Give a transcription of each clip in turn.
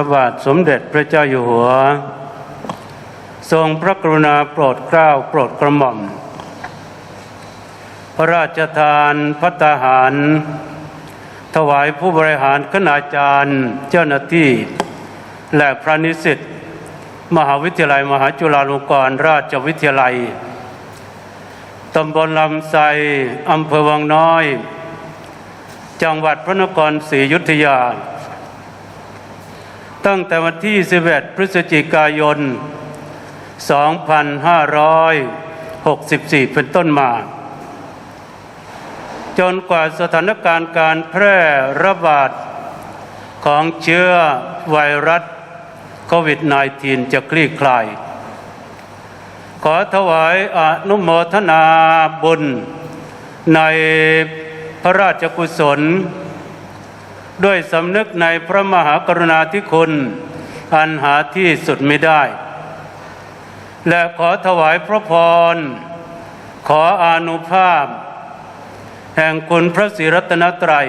พระบาทสมเด็จพระเจ้าอยู่หัว ทรงพระกรุณาโปรดเกล้าโปรดกระหม่อม พระราชทานพัตาหาร ถวายผู้บริหารคณาจารย์เจ้าหน้าที่ และพระนิสิตมหาวิทยาลัยมหาจุฬาลงกรณราชวิทยาลัยตำบลลำไทรอำเภอวังน้อย จังหวัดพระนครศรีอยุธยา ตั้งแต่วันที่ 11 พฤศจิกายน 2564 เป็นต้นมา จนกว่าสถานการณ์การแพร่ระบาดของเชื้อไวรัสโควิด -19 จะคลี่คลาย ขอถวายอนุโมทนาบุญในพระราชกุศล ด้วยสำนึกในพระมหากรุณาธิคุณ อันหาที่สุดไม่ได้ และขอถวายพระพร ขออนุภาพ แห่งคุณพระศรีรัตนตรัย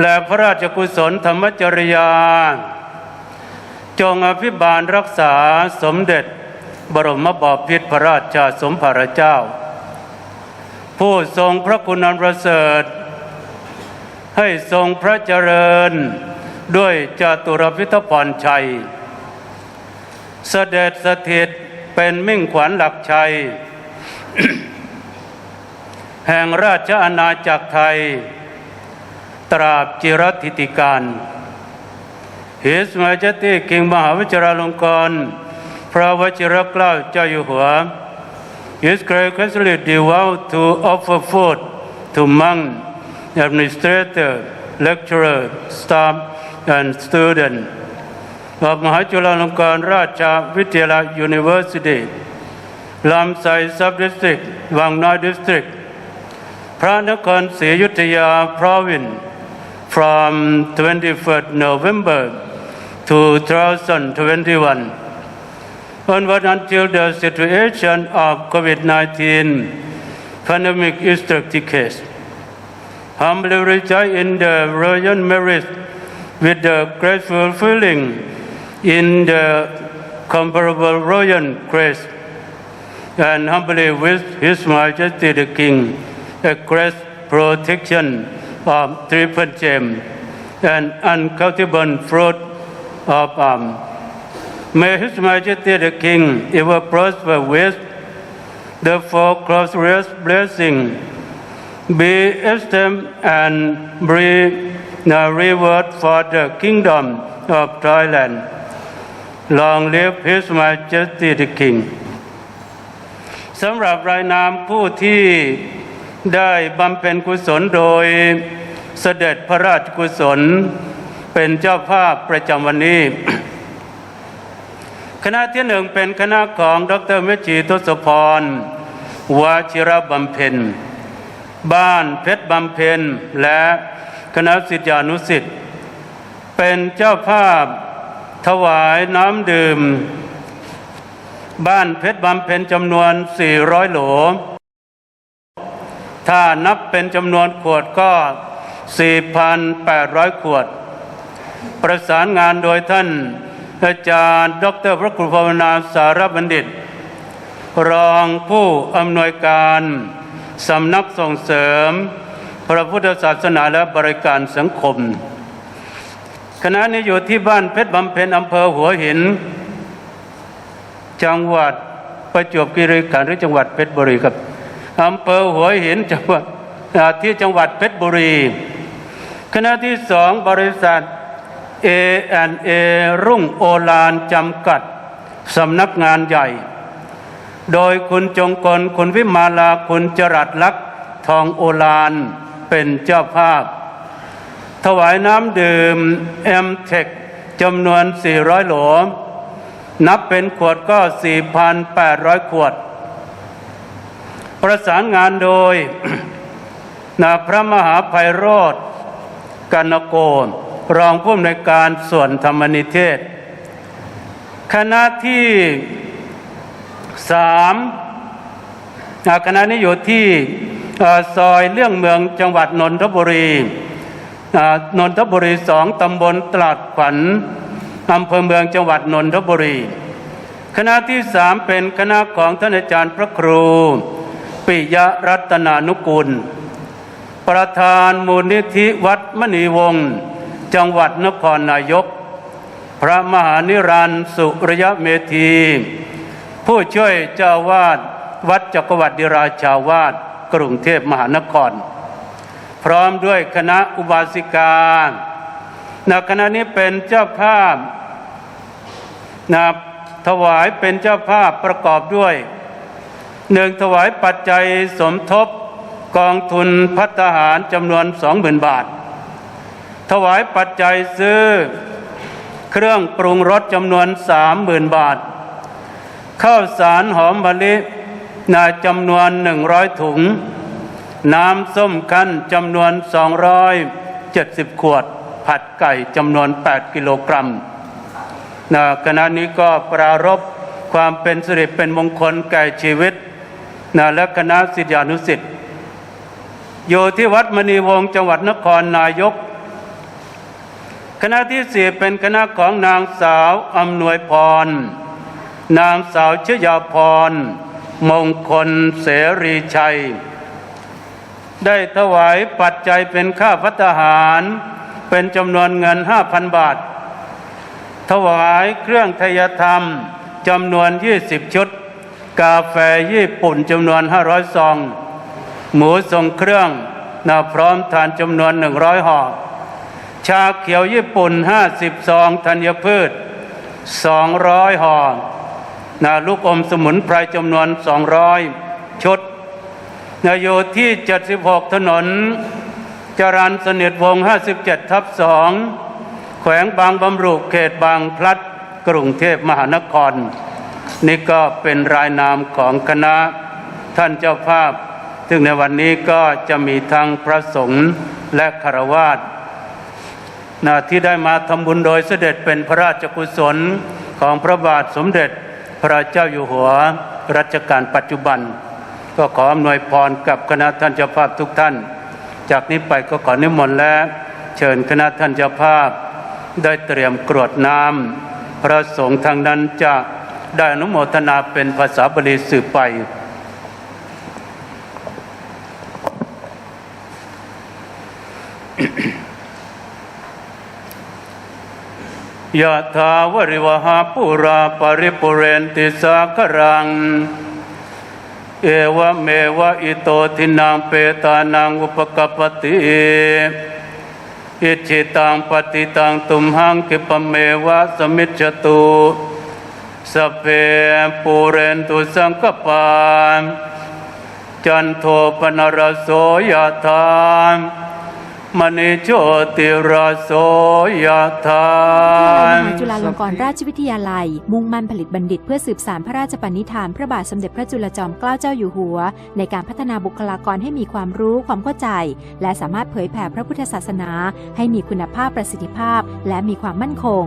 และพระราชกุศลธรรมจริยา จงอภิบาลรักษาสมเด็จ บรมบพิตรพระราชาสมภารเจ้า ผู้ทรงพระคุณอันประเสริฐ ให้ทรงพระเจริญ ด้วยจตุรพิทพรชัย เสด็จสถิตเป็นมิ่งขวัญหลักชัย แห่งราชอาณาจักรไทย ตราบจิรธิติการ His Majesty King มหาวิจาลงกร พระวชิรเกล้าเจ้าอยู่หัว His graciously devout to offer food to monk, administrator, lecturer, staff, and student of มหาจุฬาลงกรณราชวิทยาลัย University ลำไส้ Sub-District วังน้อย District พระนครศรีอยุธยา Province from 21st November 2021 onward until the situation of COVID-19 pandemic is case. Humbly rejoice in the royal merit with the grateful feeling in the comparable royal grace and humbly wish His Majesty the King a great protection of triple gem and uncountable fruit of um, May His Majesty the King ever prosper with the four glorious blessing be esteemed and be the reward for the kingdom of Thailand. Long live His Majesty the King สำหรับรายนามผู้ที่ได้บำเพ็ญกุศลโดยเสด็จพระราชกุศล เป็นเจ้าภาพประจำวันนี้ คณะที่หนึ่งเป็นคณะของดรเมจีทศพรวชิระบำเพ็ญ บ้านเพชรบำเพ็ญและคณะสิทธิานุสิทธิ์เป็นเจ้าภาพถวายน้ำดื่ม บ้านเพชรบำเพ็ญจำนวน 400 โหล ถ้านับเป็นจำนวนขวดก็ 4,800 ขวด ประสานงานโดยท่านอาจารย์ ดรพระครูภาวนาสารบัณฑิต รองผู้อำนวยการ สำนักส่งเสริม พระพุทธศาสนาและบริการสังคม คณะนี้อยู่ที่บ้านเพชรบำเพ็ญอำเภอหัวหิน จังหวัดประจวบคีรีขันธ์หรือจังหวัดเพชรบุรีครับอำเภอหัวหินจังหวัดที่จังหวัดเพชรบุรี คณะที่สองบริษัท A&A รุ่งโอลานจำกัดสำนักงานใหญ่ โดยคุณจงกลคุณวิมาลาคุณจรัสลักษ์ทองโอลานเป็นเจ้าภาพ ถวายน้ำดื่มแอมเทคจำนวน 400 โหล นับเป็นขวดก็ 4,800 ขวด ประสานงานโดยนาพระมหาภัยโรธกนโกนรองผู้อำนวยการส่วนธรรมนิเทศ คณะที่ สามอาคณะนี้อยู่ที่ซอยเรื่องเมืองจังหวัดนนทบุรีนนทบุรีสองตำบลตลาดขวัญอำเภอเมืองจังหวัดนนทบุรี คณะที่สามเป็นคณะของท่านอาจารย์พระครู ปิยรัตนานุกุล ประธานมูลนิธิวัดมณีวงศ์จังหวัดนครนายก พระมหานิรันดร์สุริยเมธี ผู้ช่วยเจ้าวาดวัดจักรวรรดิราชาวาสกรุงเทพมหานคร พร้อมด้วยคณะอุบาสิกาณคณะนี้เป็นเจ้าภาพนะถวายเป็นเจ้าภาพประกอบด้วยหนึ่งถวายปัจจัยสมทบกองทุนพัฒหารจำนวนสองหมื่นบาท ถวายปัจจัยซื้อ เครื่องปรุงรสจำนวนสามหมื่นบาท ข้าวสารหอมมะลินาจำนวนหนึ่งร้อยถุง น้ำส้มคั้นจำนวนสองร้อยเจ็ดสิบขวด ผัดไก่จำนวน8กิโลกรัมนะคณะนี้ก็ปรารบความเป็นสิริเป็นมงคลแก่ชีวิตนะและคณะศิษยานุสิษย์อยู่ที่วัดมณีวงศ์จังหวัดนครนายก คณะที่สี่เป็นคณะของนางสาวอำนวยพร นางสาวชยาพร มงคลเสรีชัย ได้ถวายปัจจัยเป็นค่าพัฒหาร เป็นจำนวนเงินห้าพันบาท ถวายเครื่องทยธรรมจำนวน20ชุด กาแฟญี่ปุ่นจำนวน500ซอง หมูทรงเครื่องนาพร้อมทานจำนวน100ห่อชาเขียวญี่ปุ่น50ซองธัญพืช200ห่อ นาลูกอมสมุนไพรจำนวน 200 ชุดนาอยู่ที่ 76 ถนน จรันสนิทวงศ์57 ทับ 2 แขวงบางบำรุเขตบางพลัดกรุงเทพมหานคร นี่ก็เป็นรายนามของคณะท่านเจ้าภาพ ซึ่งในวันนี้ก็จะมีทั้งพระสงฆ์และคารวาสนะที่ได้มาทำบุญโดยเสด็จเป็นพระราชกุศลของพระบาทสมเด็จ พระเจ้าอยู่หัวรัชกาลปัจจุบัน ก็ขออำนวยพรกับคณะท่านเจ้าภาพทุกท่าน จากนี้ไปก็ขอนิมนต์และเชิญคณะท่านเจ้าภาพ ได้เตรียมกรวดน้ำพระสงฆ์ทางนั้นจะได้อนุโมทนาเป็นภาษาบาลีสืบไป ยะถาวริวหาปุราปริปุเรนติสาครัง เอวเมวะอิโตทินังเปตานังอุปกปปติอิจิตังปฏิตังตุมหังคิปเมวะสมิจตุสเพปูเรนตุสังกปานจันโทปนรโสยะธา มณีโชติรโสยทามหาจุฬาลงกรณราชวิทยาลัย มุ่งมั่นผลิตบัณฑิตเพื่อสืบสานพระราชปณิธาน พระบาทสมเด็จพระจุลจอมเกล้าเจ้าอยู่หัว ในการพัฒนาบุคลากรให้มีความรู้ความเข้าใจ และสามารถเผยแผ่พระพุทธศาสนา ให้มีคุณภาพประสิทธิภาพ และมีความมั่นคง